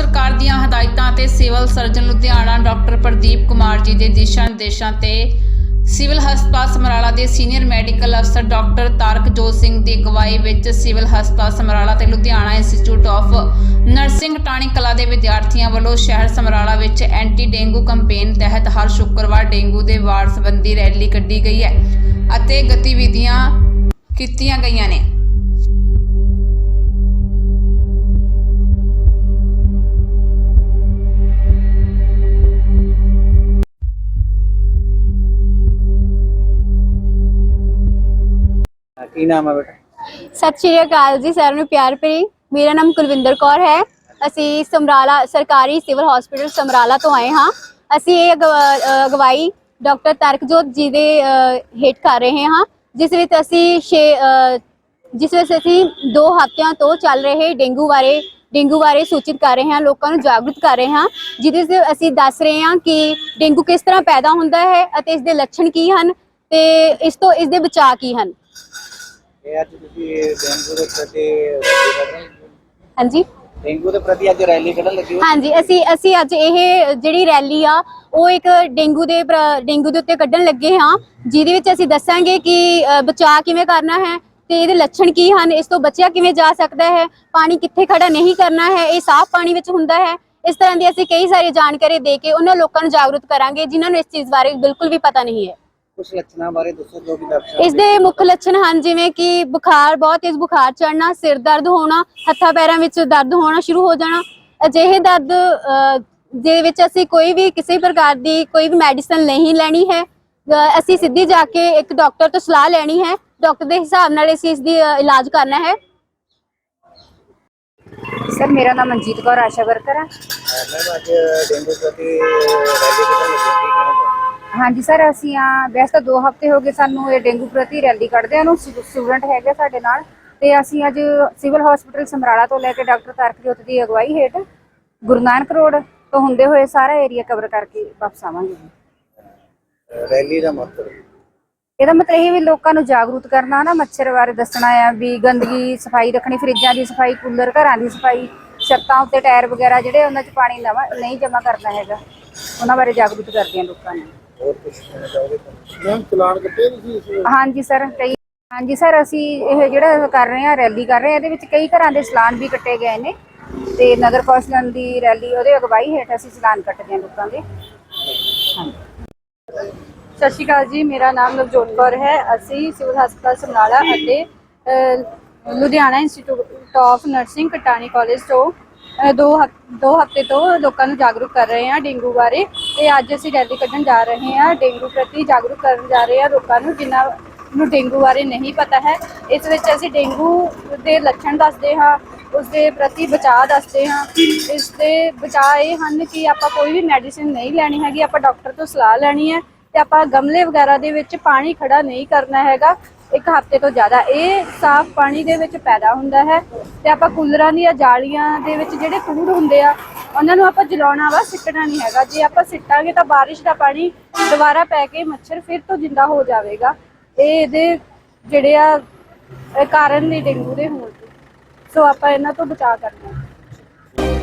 ਸਰਕਾਰ ਦੀਆਂ ਹਦਾਇਤਾਂ ਅਤੇ civil surgeon Ludhiana doctor Pradeep Kumar ji ਦੇ ਦਿਸ਼ਾ ਨਿਰਦੇਸ਼ਾਂ ਤੇ ਸਿਵਲ ਹਸਪਤਾਲ ਸਮਰਾਲਾ ਦੇ ਸੀਨੀਅਰ ਮੈਡੀਕਲ ਅਫਸਰ ਡਾਕਟਰ ਤਾਰਕਜੋਤ ਸਿੰਘ ਦੀ ਅਗਵਾਈ ਵਿੱਚ ਸਿਵਲ ਹਸਪਤਾਲ ਸਮਰਾਲਾ ਤੇ ਲੁਧਿਆਣਾ ਇੰਸਟੀਚਿਊਟ ਆਫ ਨਰਸਿੰਗ ਟਾਣੀ ਕਲਾ ਦੇ ਵਿਦਿਆਰਥੀਆਂ ਵੱਲੋਂ ਸ਼ਹਿਰ ਸਮਰਾਲਾ ਵਿੱਚ ਐਂਟੀ ਡੇਂਗੂ ਕੈਂਪੇਨ ਤਹਿਤ ਹਰ ਸ਼ੁੱਕਰਵਾਰ ਡੇਂਗੂ ਦੇ ਵਾਰ ਸੰਬੰਧੀ ਰੈਲੀ ਕੱਢੀ ਗਈ ਹੈ ਅਤੇ ਗਤੀਵਿਧੀਆਂ ਕੀਤੀਆਂ ਗਈਆਂ ਨੇ। ਕੀ ਨਾਮ ਹੈ ਬੇਟਾ? ਸਤਿ ਸ਼੍ਰੀ ਅਕਾਲ ਜੀ ਸਾਰਿਆਂ ਨੂੰ ਪਿਆਰ ਭਰੀ। ਮੇਰਾ ਨਾਮ ਕੁਲਵਿੰਦਰ ਕੌਰ ਹੈ। ਅਸੀਂ ਸਮਰਾਲਾ ਸਰਕਾਰੀ ਸਿਵਲ ਹਸਪੀਟਲ ਸਮਰਾਲਾ ਤੋਂ ਆਏ ਹਾਂ। ਅਸੀਂ ਇਹ ਅਗਵਾ- ਅਗਵਾਈ ਡਾਕਟਰ ਤਰਕਜੋਤ ਜੀ ਦੇ ਹੇਠ ਕਰ ਰਹੇ ਹਾਂ। ਜਿਸ ਵਿੱਚ ਅਸੀਂ ਛੇ ਅ, ਜਿਸ ਵਿੱਚ ਅਸੀਂ 2 ਹਫ਼ਤਿਆਂ ਤੋਂ ਚੱਲ ਰਹੇ ਡੇਂਗੂ ਬਾਰੇ ਡੇਂਗੂ ਬਾਰੇ ਸੂਚਿਤ ਕਰ ਰਹੇ ਹਾਂ ਲੋਕਾਂ ਨੂੰ ਜਾਗਰੂਕ ਕਰ ਰਹੇ ਹਾਂ। ਜਿਹਦੇ ਵਿੱਚ ਅਸੀਂ ਦੱਸ ਰਹੇ ਹਾਂ ਕਿ ਡੇਂਗੂ ਕਿਸ ਤਰ੍ਹਾਂ ਪੈਦਾ ਹੁੰਦਾ ਹੈ ਅਤੇ ਇਸ ਦੇ ਲੱਛਣ ਕੀ ਹਨ ਤੇ ਇਸ ਤੋਂ ਇਸ ਦੇ ਬਚਾਅ ਕੀ ਹਨ। ਇਹ ਅੱਜ ਤੁਸੀਂ ਡੇਂਗੂ ਦੇ ਪ੍ਰਤੀ ਹਾਂਜੀ। ਡੇਂਗੂ ਦੇ ਪ੍ਰਤੀ ਅੱਜ ਰੈਲੀ ਕੱਢਣ ਲੱਗੇ ਹੋ? ਹਾਂਜੀ ਅਸੀਂ ਅਸੀਂ ਅੱਜ ਇਹ ਜਿਹੜੀ ਰੈਲੀ ਆ ਉਹ ਇੱਕ ਡੇਂਗੂ ਦੇ ਪ੍ਰ- ਡੇਂਗੂ ਦੇ ਉੱਤੇ ਕੱਢਣ ਲੱਗੇ ਹਾਂ। ਜਿਹਦੇ ਵਿੱਚ ਅਸੀਂ ਦੱਸਾਂਗੇ ਕਿ ਅ, ਬਚਾਅ ਕਿਵੇਂ ਕਰਨਾ ਹੈ ਤੇ ਇਹਦੇ ਲੱਛਣ ਕੀ ਹਨ ਇਸ ਤੋਂ ਬਚਿਆ ਕਿਵੇਂ ਜਾ ਸਕਦਾ ਹੈ ਪਾਣੀ ਕਿੱਥੇ ਖੜਾ ਨਹੀਂ ਕਰਨਾ ਹੈ ਇਹ ਸਾਫ਼ ਪਾਣੀ ਵਿੱਚ ਹੁੰਦਾ ਹੈ। ਇਸ ਤਰ੍ਹਾਂ ਦੀ ਅਸੀਂ ਕਈ ਸਾਰੀ ਜਾਣਕਾਰੀ ਦੇ ਕੇ ਉਹਨਾਂ ਲੋਕਾਂ ਨੂੰ ਜਾਗਰੂਕ ਕਰਾਂਗੇ ਜਿਨ੍ਹਾਂ ਨੂੰ ਇਸ ਚੀਜ਼ ਬਾਰੇ ਬਿਲਕੁਲ ਵੀ ਪਤਾ ਨਹੀਂ ਹੈ। ਕੁਝ ਲੱਛਣਾਂ ਬਾਰੇ ਦੱਸੋ ਜੋ ਵੀ ਲੱਛਣ ਇਸ ਦੇ ਮੁੱਖ ਲੱਛਣ ਹਨ ਜਿਵੇਂ ਕਿ ਬੁਖਾਰ ਬਹੁਤ ਤੇਜ਼ ਬੁਖਾਰ ਚੜਨਾ ਸਿਰ ਦਰਦ ਹੋਣਾ ਹੱਥਾਂ ਪੈਰਾਂ ਵਿੱਚ ਦਰਦ ਹੋਣਾ ਸ਼ੁਰੂ ਹੋ ਜਾਣਾ। ਅਜਿਹੇ ਦਰਦ ਦੇ ਵਿੱਚ ਅਸੀਂ ਕੋਈ ਵੀ ਕਿਸੇ ਪ੍ਰਕਾਰ ਦੀ ਕੋਈ ਵੀ ਮੈਡੀਸਨ ਨਹੀਂ ਲੈਣੀ ਹੈ ਅਸੀਂ ਸਿੱਧੀ ਜਾ ਕੇ ਇੱਕ ਡਾਕਟਰ ਤੋਂ ਸਲਾਹ ਲੈਣੀ ਹੈ। ਡਾਕਟਰ ਦੇ ਹਿਸਾਬ ਨਾਲ ਅਸੀਂ ਇਸ ਦੀ ਇਲਾਜ ਕਰਨਾ ਹੈ। ਸਰ ਮੇਰਾ ਨਾਮ ਮਨਜੀਤ ਕੌਰ ਆਸ਼ਾ ਵਰਕਰ ਹੈ ਮੈਂ ਅੱਜ ਡੇਂਗੂ ਪ੍ਰਤੀ ਰੈਲੀ ਕੱਢਣ ਲੱਗੇ? ਹਾਂਜੀ ਸਰ ਅਸੀਂ ਆ ਵੈਸੇ ਤਾਂ 2 ਹਫ਼ਤੇ ਹੋ ਗਏ ਸਾਨੂੰ ਇਹ ਡੇਂਗੂ ਪ੍ਰਤੀ ਰੈਲੀ ਕੱਢਦੇ ਆ ਨੂੰ ਸਟੂਡੈਂਟ ਹੈਗੇ ਸਾਡੇ ਨਾਲ ਤੇ ਅਸੀਂ ਅੱਜ ਸਿਵਲ ਹਸਪੀਟਲ ਸਮਰਾਲਾ ਤੋਂ ਲੈ ਕੇ ਡਾਕਟਰ ਤਾਰਕਜੋਤ ਦੀ ਅਗਵਾਈ ਹੇਠ ਗੁਰੂ ਨਾਨਕ ਰੋਡ ਤੋਂ ਹੁੰਦੇ ਹੋਏ ਸਾਰਾ ਏਰੀਆ ਕਵਰ ਕਰਕੇ ਵਾਪਸ ਆਵਾਂਗੇ ਜੀ। ਰੈਲੀ ਦਾ ਮਤਲਬ ਇਹਦਾ ਮਤਲਬ ਇਹ ਵੀ ਲੋਕਾਂ ਨੂੰ ਜਾਗਰੂਕ ਕਰਨਾ ਨਾ ਮੱਛਰ ਬਾਰੇ ਦੱਸਣਾ ਆ ਵੀ ਗੰਦਗੀ ਸਫ਼ਾਈ ਰੱਖਣੀ ਫਰਿੱਜਾਂ ਦੀ ਸਫ਼ਾਈ ਕੂਲਰ ਘਰਾਂ ਦੀ ਸਫ਼ਾਈ ਛੱਤਾਂ ਉੱਤੇ ਟਾਇਰ ਵਗੈਰਾ ਜਿਹੜੇ ਉਹਨਾਂ 'ਚ ਪਾਣੀ ਨਹੀਂ ਜਮ੍ਹਾਂ ਕਰਨਾ ਹੈਗਾ। ਉਹਨਾਂ ਬਾਰੇ ਜਾਗਰੂਕ ਕਰਦੇ ਆ ਲੋਕਾਂ ਨੂੰ। ਹੋਰ ਕੁਝ ਕਹਿਣਾ ਚਾਹੋਗੇ ਮੈਮ ਚਲਾਨ ਕੱਟੇ ਤੁਸੀਂ ਇਸ ਹਾਂਜੀ ਸਰ ਕਈ ਹਾਂਜੀ ਸਰ ਅਸੀਂ ਇਹ ਜਿਹੜਾ ਕਰ ਰਹੇ ਹਾਂ ਰੈਲੀ ਕਰ ਰਹੇ ਹਾਂ ਇਹਦੇ ਵਿੱਚ ਕਈ ਘਰਾਂ ਦੇ ਚਲਾਨ ਵੀ ਕੱਟੇ ਗਏ ਨੇ ਤੇ ਨਗਰ ਕੌਂਸਲ ਦੀ ਰੈਲੀ ਉਹਦੇ ਅਗਵਾਈ ਹੇਠ ਅਸੀਂ ਚਲਾਨ ਕੱਟਦੇ ਹਾਂ ਲੋਕਾਂ ਦੇ। ਸਤਿ ਸ਼੍ਰੀ ਅਕਾਲ ਜੀ ਮੇਰਾ ਨਾਮ ਨਵਜੋਤ ਕੌਰ ਹੈ। ਅਸੀਂ ਸਿਵਲ ਹਸਪਤਾਲ ਸਮਰਾਲਾ ਅਤੇ ਅ, Ludhiana institute of nursing Katani college ਤੋਂ ਦੋ ਹਫ- ਦੋ ਹਫ਼ਤੇ ਤੋਂ ਲੋਕਾਂ ਨੂੰ ਜਾਗਰੂਕ ਕਰ ਰਹੇ ਹਾਂ ਡੇਂਗੂ ਬਾਰੇ ਤੇ ਅੱਜ ਅਸੀਂ ਰੈਲੀ ਕੱਢਣ ਜਾ ਰਹੇ ਹਾਂ। ਡੇਂਗੂ ਪ੍ਰਤੀ ਜਾਗਰੂਕ ਕਰਨ ਜਾ ਰਹੇ ਹਾਂ ਲੋਕਾਂ ਨੂੰ, ਜਿਨ੍ਹਾਂ ਨੂੰ ਡੇਂਗੂ ਬਾਰੇ ਨਹੀਂ ਪਤਾ ਹੈ। ਇਸ ਵਿੱਚ ਅਸੀਂ ਡੇਂਗੂ ਦੇ ਲੱਛਣ ਦੱਸਦੇ ਹਾਂ, ਉਸ ਦੇ ਪ੍ਰਤੀ ਬਚਾਅ ਦੱਸਦੇ ਹਾਂ। ਇਸ ਦੇ ਬਚਾਅ ਇਹ ਹਨ ਕਿ ਆਪਾਂ ਕੋਈ ਵੀ ਮੈਡੀਸਿਨ ਨਹੀਂ ਲੈਣੀ ਹੈਗੀ, ਆਪਾਂ ਡਾਕਟਰ ਤੋਂ ਸਲਾਹ ਲੈਣੀ ਹੈ ਤੇ ਆਪਾਂ ਗਮਲੇ ਵਗੈਰਾ ਦੇ ਵਿੱਚ ਪਾਣੀ ਖੜਾ ਨਹੀਂ ਕਰਨਾ ਹੈਗਾ। ਇੱਕ ਹਫ਼ਤੇ ਤੋਂ ਜ਼ਿਆਦਾ, ਇਹ ਸਾਫ਼ ਪਾਣੀ ਦੇ ਵਿੱਚ ਪੈਦਾ ਹੁੰਦਾ ਹੈ ਤੇ ਆਪਾਂ ਕੂਲਰਾਂ ਦੀਆਂ ਜਾਲੀਆਂ ਦੇ ਵਿੱਚ ਜਿਹੜੇ ਕੂੜ ਹੁੰਦੇ ਆ, ਉਹਨਾਂ ਨੂੰ ਆਪਾਂ ਜਲਾਉਣਾ ਵਾ, ਸਿੱਟਣਾ ਨਹੀਂ ਹੈਗਾ। ਜੇ ਆਪਾਂ ਸਿੱਟਾਂਗੇ ਤਾਂ ਬਾਰਿਸ਼ ਦਾ ਪਾਣੀ ਦੁਬਾਰਾ ਪੈ ਕੇ ਮੱਛਰ ਫਿਰ ਤੋਂ ਜਿੰਦਾ ਹੋ ਜਾਵੇਗਾ। ਇਹ ਇਹਦੇ ਜਿਹੜੇ ਆ, ਇਹ ਕਾਰਨ ਨੇ ਡੇਂਗੂ ਦੇ ਹੋਣ ਦੇ ਸੋ ਆਪਾਂ ਇਹਨਾਂ ਤੋਂ ਬਚਾਅ ਕਰਨਾ ਹੈ।